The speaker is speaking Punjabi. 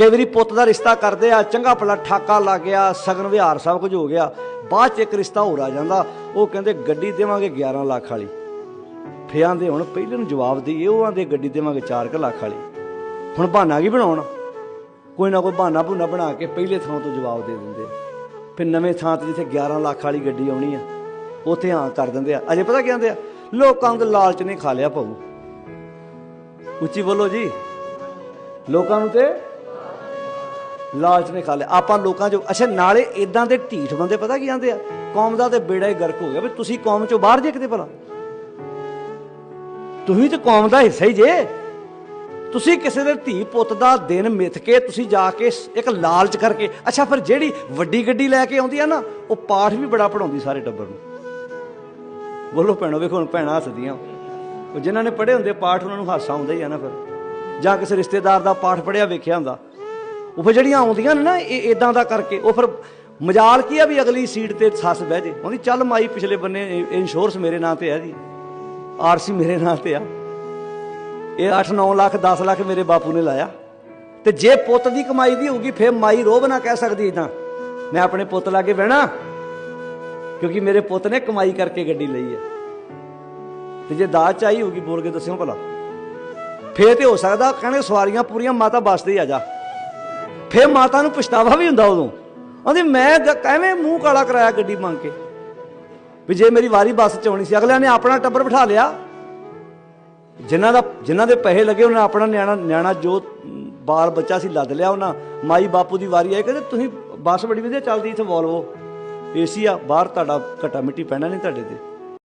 ਕਈ ਵਾਰੀ ਪੁੱਤ ਦਾ ਰਿਸ਼ਤਾ ਕਰਦੇ ਆ, ਚੰਗਾ ਭਲਾ ਠਾਕਾ ਲੱਗ ਗਿਆ ਸਗਨ ਵਿਹਾਰ ਸਭ ਕੁਝ ਹੋ ਗਿਆ। ਬਾਅਦ ਚ ਇੱਕ ਰਿਸ਼ਤਾ ਹੋਰ ਆ ਜਾਂਦਾ, ਉਹ ਕਹਿੰਦੇ ਗੱਡੀ ਦੇਵਾਂਗੇ 11 ਲੱਖ ਵਾਲੀ। ਫਿਆਂ ਦੇ ਹੁਣ ਪਹਿਲੇ ਨੂੰ ਜਵਾਬ ਦੇਈਏ, ਉਹ ਆਂਦੇ ਗੱਡੀ ਦੇਵਾਂਗੇ 4 ਲੱਖ ਵਾਲੀ। ਹੁਣ ਬਹਾਨਾ ਕੀ ਬਣਾਉਣ? ਕੋਈ ਨਾ ਕੋਈ ਬਹਾਨਾ ਬੁਨਾ ਬਣਾ ਕੇ ਪਹਿਲੇ ਥਾਂ ਤੋਂ ਜਵਾਬ ਦੇ ਦਿੰਦੇ ਫਿਰ ਨਵੇਂ ਥਾਂ ਤੇ ਜਿੱਥੇ 11 ਲੱਖ ਵਾਲੀ ਗੱਡੀ ਆਉਣੀ ਆ, ਉੱਥੇ ਹਾਂ ਕਰ ਦਿੰਦੇ ਆ। ਅਜੇ ਪਤਾ ਕੀ ਕਹਿੰਦੇ ਆ? ਲੋਕਾਂ ਨੂੰ ਲਾਲਚ ਨੇ ਖਾ ਲਿਆ ਭਾਊ ਉੱਚੀ ਬੋਲੋ ਜੀ। ਲੋਕਾਂ ਨੂੰ ਤੇ ਲਾਲਚ ਨੇ ਖਾ ਲਿਆ। ਆਪਾਂ ਲੋਕਾਂ ਚੋਂ ਅੱਛਾ, ਨਾਲੇ ਇਦਾਂ ਦੇ ਢੀਠ ਬੰਦੇ ਪਤਾ ਕੀ ਜਾਂਦੇ ਆ? ਕੌਮ ਦਾ ਤੇ ਬੇੜਾ ਹੀ ਗਰਕ ਹੋ ਗਿਆ ਵੀ ਤੁਸੀਂ ਕੌਮ ਚੋਂ ਬਾਹਰ ਜੇ ਕਿਤੇ ਭਲਾ। ਤੁਸੀਂ ਤੇ ਕੌਮ ਦਾ ਹਿੱਸਾ ਹੀ ਜੇ। ਤੁਸੀਂ ਕਿਸੇ ਦੇ ਧੀ ਪੁੱਤ ਦਾ ਦਿਨ ਮਿੱਥ ਕੇ ਤੁਸੀਂ ਜਾ ਕੇ ਇੱਕ ਲਾਲਚ ਕਰਕੇ ਅੱਛਾ, ਫਿਰ ਜਿਹੜੀ ਵੱਡੀ ਗੱਡੀ ਲੈ ਕੇ ਆਉਂਦੀ ਆ ਨਾ, ਉਹ ਪਾਠ ਵੀ ਬੜਾ ਪੜਾਉਂਦੀ ਸਾਰੇ ਟੱਬਰ ਨੂੰ। ਬੋਲੋ ਭੈਣੋ, ਵੇਖੋ ਹੁਣ ਭੈਣਾਂ ਹੱਸਦੀਆਂ। ਉਹ ਜਿਨ੍ਹਾਂ ਨੇ ਪੜ੍ਹੇ ਹੁੰਦੇ ਪਾਠ ਉਹਨਾਂ ਨੂੰ ਹਾਸਾ ਹੁੰਦਾ ਹੀ ਆ ਨਾ ਫਿਰ। ਜਾਂ ਕਿਸੇ ਰਿਸ਼ਤੇਦਾਰ ਦਾ ਪਾਠ ਪੜਿਆ ਵੇਖਿਆ ਹੁੰਦਾ। ਉਹ ਫਿਰ ਜਿਹੜੀਆਂ ਆਉਂਦੀਆਂ ਨੇ ਨਾ, ਇਹ ਇਦਾਂ ਦਾ ਕਰਕੇ, ਉਹ ਫਿਰ ਮਜਾਲ ਕੀ ਆ ਵੀ ਅਗਲੀ ਸੀਟ ਤੇ ਸੱਸ ਬਹਿ ਜੇ? ਉਹਦੀ ਚੱਲ ਮਾਈ ਪਿਛਲੇ ਬੰਨੇ ਇ- ਇੰਸ਼ੋਰੈਂਸ ਮੇਰੇ ਨਾਂ ਤੇ ਹੈ ਜੀ। ਆਰਸੀ ਮੇਰੇ ਨਾਂ ਤੇ ਆ। ਇਹ 8-9 ਲੱਖ 10 ਲੱਖ ਮੇਰੇ ਬਾਪੂ ਨੇ ਲਾਇਆ। ਤੇ ਜੇ ਪੁੱਤ ਦੀ ਕਮਾਈ ਦੀ ਹੋਊਗੀ, ਫਿਰ ਮਾਈ ਰੋਬ ਨਾ ਕਹਿ ਸਕਦੀ ਇਦਾਂ ਮੈਂ ਆਪਣੇ ਪੁੱਤ ਲਾ ਕੇ ਬਹਿਣਾ, ਕਿਉਂਕਿ ਮੇਰੇ ਪੁੱਤ ਨੇ ਕਮਾਈ ਕਰਕੇ ਗੱਡੀ ਲਈ ਹੈ ਤੇ ਜੇ ਦਾਜ ਚਾਹੀ ਹੋਊਗੀ, ਬੋਲ ਕੇ ਦੱਸਿਓ ਭਲਾ। ਫੇਰ ਤੇ ਹੋ ਸਕਦਾ, ਕਹਿੰਦੇ ਸਵਾਰੀਆਂ ਪੂਰੀਆਂ ਮਾਤਾ ਬੱਸ ਹੀ ਆ ਜਾ। ਫੇਰ ਮਾਤਾ ਨੂੰ ਪਛਤਾਵਾ ਵੀ ਹੁੰਦਾ ਉਦੋਂ। ਕਹਿੰਦੀ ਮੈਂ ਗ- ਮੂੰਹ ਕਾਲਾ ਕਰਾਇਆ ਗੱਡੀ ਮੰਗ ਕੇ। ਵੀ ਜੇ ਮੇਰੀ ਵਾਰੀ ਬੱਸ ਚ ਆਉਣੀ ਸੀ, ਅਗਲਿਆਂ ਨੇ ਆਪਣਾ ਟੱਬਰ ਬਿਠਾ ਲਿਆ। ਜਿਨ੍ਹਾਂ ਦਾ, ਜਿਨ੍ਹਾਂ ਦੇ ਪੈਸੇ ਲੱਗੇ, ਉਹਨਾਂ ਆਪਣਾ ਨਿਆਣਾ ਨਿਆਣਾ ਜੋ ਬਾਲ ਬੱਚਾ ਸੀ ਲੱਦ ਲਿਆ, ਉਹਨਾਂ ਮਾਈ ਬਾਪੂ ਦੀ ਵਾਰੀ ਆਈ, ਕਹਿੰਦੇ, ਤੁਸੀਂ ਬੱਸ ਬੜੀ ਵਧੀਆ ਚੱਲਦੀ, ਇੱਥੇ ਵੋਲਵੋ ਏਸੀ ਆ, ਬਾਹਰ ਤੁਹਾਡਾ ਘਟਾ ਮਿੱਟੀ ਪੈਣਾ ਨਹੀਂ ਤੁਹਾਡੇ ਤੇ।